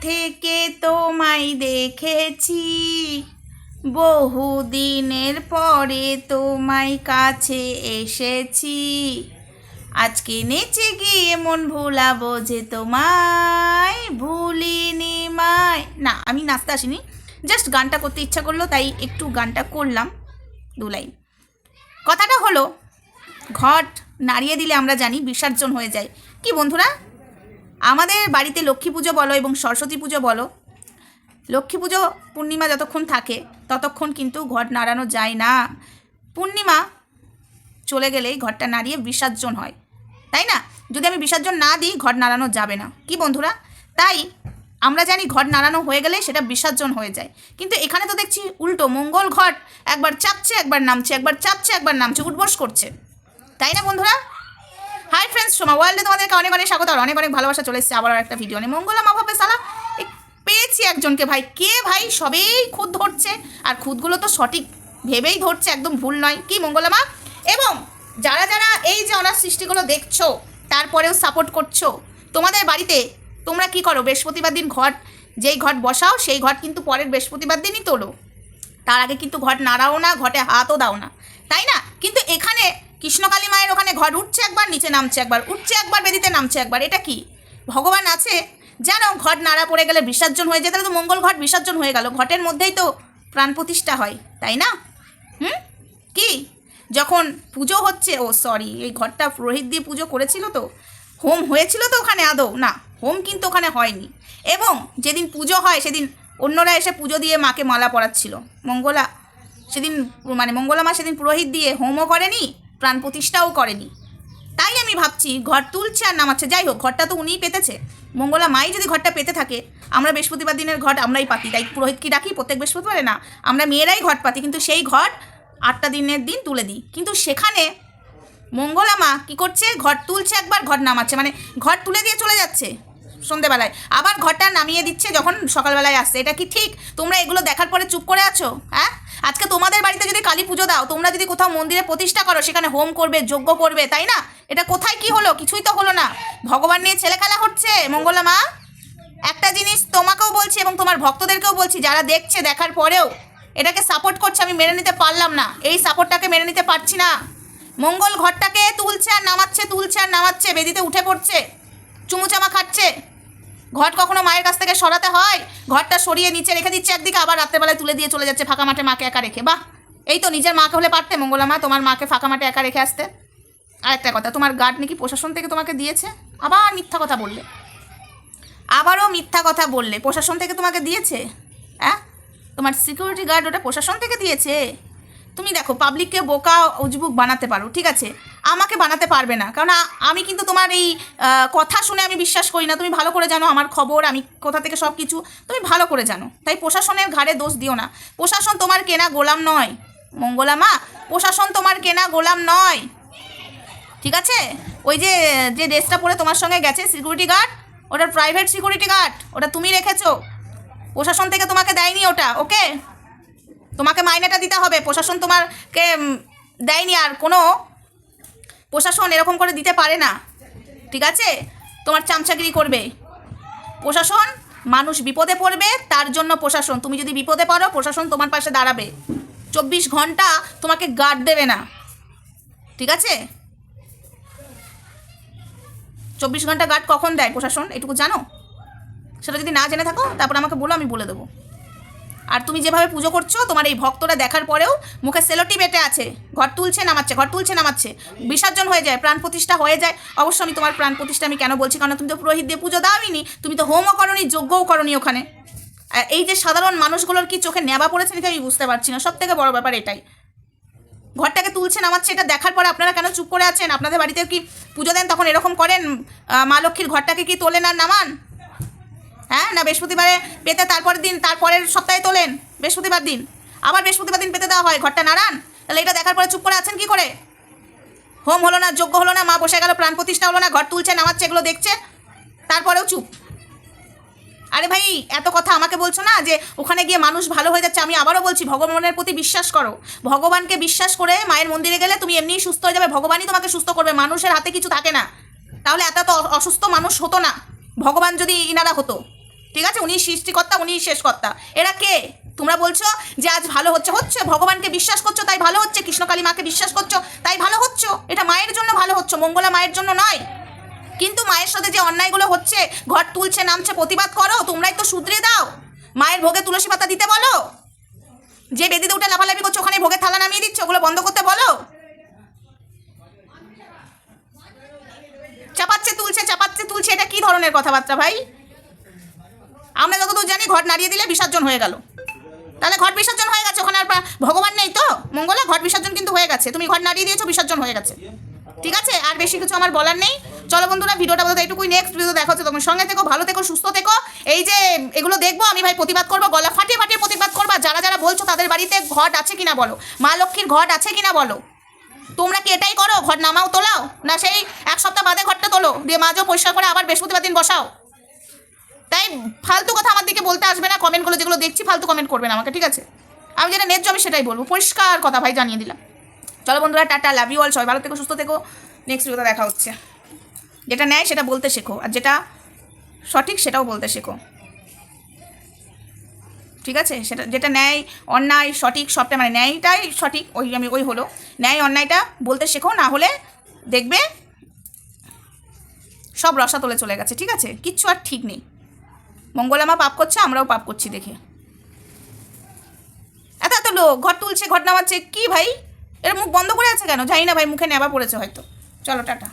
থেকে তোমায় দেখেছি। বহুদিনের পরে তোমায় কাছে এসেছি। আজকে নেচে গিয়ে মন ভোলাবো যে তোমায় ভুলিনি মায়। না, আমি নাচতে আসিনি। জাস্ট গানটা করতে ইচ্ছা করল, তাই একটু গানটা করলাম। দু লাইন। কথাটা হলো, ঘট নাড়িয়ে দিলে আমরা জানি, বিসর্জন হয়ে যায়। কি বন্ধুরা? আমাদের বাড়িতে লক্ষ্মী পুজো বলো এবং সরস্বতী পুজো বলো, লক্ষ্মী পুজো পূর্ণিমা যতক্ষণ থাকে, ততক্ষণ কিন্তু ঘট নাড়ানো যায় না। পূর্ণিমা চলে গেলেই ঘরটা নাড়িয়ে বিসর্জন হয়, তাই না? যদি আমি বিসর্জন না দিই, ঘট নাড়ানো যাবে না। কি বন্ধুরা? তাই আমরা জানি ঘট নাড়ানো হয়ে গেলে সেটা বিসর্জন হয়ে যায়। কিন্তু এখানে তো দেখছি উল্টো মঙ্গল ঘট, একবার চাপছে, একবার নামছে, একবার চাপছে, একবার নামছে, উঠবস করছে। তাই না বন্ধুরা? হাই ফ্রেন্ডস সোমা ওয়ার্ল্ডে তোমাদেরকে অনেক অনেক স্বাগত আর অনেক অনেক ভালোবাসা চলে এসেছে আবার একটা ভিডিও নিয়ে। মঙ্গলা মা ভাবে সালা পেয়েছি একজনকে ভাই। কে ভাই? সবেই খুদ ধরছে। আর খুদগুলো তো সঠিক ভেবেই ধরছে, একদম ভুল নয়। কি মঙ্গলা মা? এবং যারা যারা এই যে অনার সৃষ্টিগুলো দেখছ, তারপরেও সাপোর্ট করছ, তোমাদের বাড়িতে তোমরা কি করো? বৃহস্পতিবার দিন ঘট, যেই ঘট বসাও, সেই ঘট কিন্তু পরের বৃহস্পতিবার দিনই তোলো। তার আগে কিন্তু ঘট নাড়াও না, ঘটে হাতও দাও না। তাই না? কিন্তু এখানে কৃষ্ণকালী মায়ের ওখানে ঘট উঠছে একবার, নিচে নামছে একবার, উঠছে একবার, বেদিতে নামছে একবার, এটা কি? ভগবান আছে জানো ঘট নাড়া পড়ে গেলে বিসর্জন হয়ে যায়, তাহলে তো মঙ্গল ঘট বিসর্জন হয়ে গেল, ঘটের মধ্যেই তো প্রাণ প্রতিষ্ঠা হয়, তাই না? হুম? কি? যখন পুজো হচ্ছে, ও সরি এই ঘরটা পুরোহিত দিয়ে পুজো করেছিল তো, হোম হয়েছিল তো ওখানে আদৌ? না, হোম কিন্তু ওখানে হয়নি, এবং যেদিন পুজো হয়, সেদিন অন্যরা এসে পুজো দিয়ে মাকে মালা পরাচ্ছিল, মঙ্গলা, সেদিন মানে মঙ্গলা মা সেদিন পুরোহিত দিয়ে হোমও করেনি প্রাণ প্রতিষ্ঠাও করেনি। তাই আমি ভাবছি ঘর তুলছে আর নামাচ্ছে। যাই হোক, ঘরটা তো উনিই পেতেছে। মঙ্গলা মাই যদি ঘরটা পেতে থাকে, আমরা বৃহস্পতিবার দিনের ঘট আমরাই পাতি। তাই পুরোহিত কি ডাকি? প্রত্যেক বৃহস্পতিবারে না। আমরা মেয়েরাই ঘট পাতি, কিন্তু সেই ঘট আটটা দিনের দিন তুলে দিই। কিন্তু সেখানে মঙ্গলা মা কী করছে? ঘর তুলছে একবার, ঘর নামাচ্ছে। মানে ঘর তুলে দিয়ে চলে যাচ্ছে। সন্ধেবেলায়। আবার ঘরটা নামিয়ে দিচ্ছে যখন সকালবেলায় আসছে। এটা কি ঠিক? তোমরা এগুলো দেখার পরে চুপ করে আছো? হ্যাঁ? আজকে তোমাদের বাড়িতে যদি কালী পুজো দাও, তোমরা যদি কোথাও মন্দিরে প্রতিষ্ঠা করো, সেখানে হোম করবে, যজ্ঞ করবে, তাই না? এটা কোথায় কি হলো? কিছুই তো হলো না। ভগবান নিয়ে ছেলে খেলা হচ্ছে, মঙ্গলা মা। একটা জিনিস তোমাকেও বলছি এবং তোমার ভক্তদেরকেও বলছি, যারা দেখছে দেখার পরেও, এটাকে সাপোর্ট করছে, আমি মেনে নিতে পারলাম না। এই সাপোর্টটাকে মেনে নিতে পারছি না। মঙ্গল ঘরটাকে তুলছে আর নামাচ্ছে, তুলছে আর নামাচ্ছে, বেদিতে উঠে পড়ছে চুমুচামা খাচ্ছে। ঘট কখনো মায়ের কাছ থেকে সরাতে হয়? ঘরটা সরিয়ে নিচে রেখে দিচ্ছে একদিকে, আবার রাত্রেবেলায় তুলে দিয়ে চলে যাচ্ছে ফাঁকা মাঠে মাকে একা রেখে। বাহ! এই তো নিজের মাকে হলে পারতে, মঙ্গলা মা, তোমার মাকে ফাঁকা মাঠে একা রেখে আসতে। আরেকটা কথা, তোমার গার্ড নাকি প্রশাসন থেকে তোমাকে দিয়েছে? আবার মিথ্যা কথা বললে। আবারও মিথ্যা কথা বললে, প্রশাসন থেকে তোমাকে দিয়েছে? হ্যাঁ তোমার সিকিউরিটি গার্ড ওটা প্রশাসন থেকে দিয়েছে? তুমি দেখো পাবলিককে বোকা, উজবুক বানাতে পারো, ঠিক আছে? আমাকে বানাতে পারবে না। কারণ আমি কিন্তু তোমার এই কথা শুনে আমি বিশ্বাস করি না। তুমি ভালো করে জানো আমার খবর, আমি কোথা থেকে সব কিছু। তুমি ভালো করে জানো। তাই প্রশাসনের ঘাড়ে দোষ দিও না। প্রশাসন তোমার কেনা গোলাম নয়। মঙ্গলা মা, প্রশাসন তোমার কেনা গোলাম নয়। ঠিক আছে? ওই যে যে ড্রেসটা পরে তোমার সঙ্গে গেছে সিকিউরিটি গার্ড ওটা প্রাইভেট সিকিউরিটি গার্ড ওটা তুমি রেখেছো। প্রশাসন থেকে তোমাকে দেয়নি ওটা ওকে তোমাকে মাইনেটা দিতে হবে, প্রশাসন তোমাকে দেয়নি আর কোনো প্রশাসন এরকম করে দিতে পারে না। ঠিক আছে? তোমার চামচাগিরি করবে। প্রশাসন, মানুষ বিপদে পড়বে, তার জন্য প্রশাসন। তুমি যদি বিপদে পড়ো, প্রশাসন তোমার পাশে দাঁড়াবে। চব্বিশ ঘণ্টা তোমাকে গার্ড দেবে না। ঠিক আছে? চব্বিশ ঘণ্টা গার্ড কখন দেয় প্রশাসন? এটুকু জানো? সেটা যদি না জেনে থাকো, তারপর আমাকে বলো, আমি বলে দেবো। আর তুমি যেভাবে পুজো করছ, তোমার এই ভক্তরা দেখার পরেও মুখে সেলোটি বেটে আছে। ঘর তুলছে, নামাচ্ছে, ঘর তুলছে, নামাচ্ছে। বিসর্জন হয়ে যায়, প্রাণ প্রতিষ্ঠা হয়ে যায়। অবশ্য আমি তোমার প্রাণ প্রতিষ্ঠা আমি কেন বলছি? কারণ তুমি তো পুরোহিত দিয়ে পুজো দাওনি, তুমি তো হোমও করনি, যজ্ঞও করনি ওখানে। এই যে সাধারণ মানুষগুলোর কি চোখে নেবা পড়েছে নাকি আমি বুঝতে পারছি না। সব থেকে বড় ব্যাপার এটাই। ঘরটাকে তুলছে, নামাচ্ছে, এটা দেখার পরে আপনারা কেন চুপ করে আছেন? আপনাদের বাড়িতে কি পুজো দেন, তখন এরকম করেন? মা লক্ষ্মীর ঘরটাকে কি তোলেন আর নামান? হ্যাঁ না, বৃহস্পতিবারে পেতে তারপরের দিন, তারপরের সপ্তাহে তোলেন, বৃহস্পতিবার দিন। আবার বৃহস্পতিবার দিন পেতে দেওয়া হয়। ঘরটা নাড়ান, তাহলে এটা দেখার পরে চুপ করে আছেন কি করে? হোম হলো না যোগ্য হলো না, মা বসে গেল, প্রাণ প্রতিষ্ঠা হলো না, ঘর তুলছে, নামাচ্ছে, এগুলো দেখছে, তারপরেও চুপ। আরে ভাই, এত কথা আমাকে বলছো না যে ওখানে গিয়ে মানুষ ভালো হয়ে যাচ্ছে, আমি আবারও বলছি, ভগবানের প্রতি বিশ্বাস করো। ভগবানকে বিশ্বাস করে মায়ের মন্দিরে গেলে তুমি এমনিই সুস্থ হয়ে যাবে, ভগবানই তোমাকে সুস্থ করবে, মানুষের হাতে কিছু থাকে না। তাহলে এত অসুস্থ মানুষ হতো না, ভগবান যদি ইনারা হতো। ঠিক আছে? উনি সৃষ্টিকর্তা উনি শেষকর্তা। এরা কে? তোমরা বলছো যে আজ ভালো হচ্ছে। হচ্ছে? ভগবানকে বিশ্বাস করছ, তাই ভালো হচ্ছে? কৃষ্ণকালী মাকে বিশ্বাস করছ, তাই ভালো হচ্ছে? এটা মায়ের জন্য ভালো হচ্ছে, মঙ্গলা মায়ের জন্য নয়। কিন্তু মায়ের সাথে যে অন্যায়গুলো হচ্ছে, ঘর তুলছে, নামছে, প্রতিবাদ করো, তোমরাই তো শুধরে দাও। মায়ের ভোগে তুলসী পাতা দিতে বলো। যে বেদিতে উঠে লাফালাফি করছ, ওখানে ভোগের থালা নামিয়ে দিচ্ছ, ওগুলো বন্ধ করতে বলো। চাপাচ্ছে, তুলছে চাপাচ্ছে, তুলছে, এটা কি ধরনের কথাবার্তা ভাই? আমরা যতদূর জানি ঘট নাড়িয়ে দিলে বিসর্জন হয়ে গেল। তাহলে ঘট বিসর্জন হয়ে গেছে, ওখানে আর ভগবান নেই তো? মঙ্গলা ঘট বিসর্জন কিন্তু হয়ে গেছে। তুমি ঘট নাড়িয়ে দিয়েছ, বিসর্জন হয়ে গেছে। ঠিক আছে? আর বেশি কিছু আমার বলার নেই। চলো বন্ধুরা, ভিডিওটা বোধহয় এইটুকুই। নেক্সট ভিডিও দেখা হচ্ছে তোমার সঙ্গে থেকো, ভালো থেকো, সুস্থ থেকো। এই যে এগুলো দেখব, আমি ভাই প্রতিবাদ করব, গলা ফাটিয়ে ফাটিয়ে প্রতিবাদ করব। যারা যারা বলছো তাদের বাড়িতে ঘট আছে কিনা বলো? মা লক্ষ্মীর ঘট আছে কিনা বলো? তোমরা কি এটাই করো? ঘর নামাও, তোলাও? না সেই এক সপ্তাহ বাদে ঘরটা তোলো? দিয়ে মাঝেও পরিষ্কার করে আবার বৃহস্পতিবার দিন বসাও। তাই ফালতু কথা আমার দিকে বলতে আসবে না কমেন্টগুলো যেগুলো দেখছি ফালতু কমেন্ট করবেন আমাকে, ঠিক আছে? আমি যেটা ন্যায্য আমি সেটাই বলব। পরিষ্কার কথা ভাই জানিয়ে দিলাম। চলো বন্ধুরা, টাটা লাভ ইউ অল সবাই ভালো থেকো, সুস্থ থেকো। নেক্সট ভিডিওতে দেখা হচ্ছে। যেটা নেয় সেটা বলতে শেখো, আর যেটা সঠিক সেটাও বলতে শেখো। ঠিক আছে? সেটা, যেটা ন্যায়, অন্যায়, সঠিক সবটা মানে ন্যায়টাই সঠিক, ওই আমি, ওই হলো। ন্যায়, অন্যায়টা বলতে শেখো, না হলে দেখবে সব রসা তোলে চলে গেছে, ঠিক আছে? কিচ্ছু আর ঠিক নেই। মঙ্গলামা পাপ করছে, আমরাও পাপ করছি দেখে। এত এত লোক, ঘর তুলছে ঘর নামাচ্ছে কি ভাই? এর মুখ বন্ধ করে আছে কেন? জানি না ভাই, মুখে নেবা পড়েছে হয়তো। চলো, টাটা।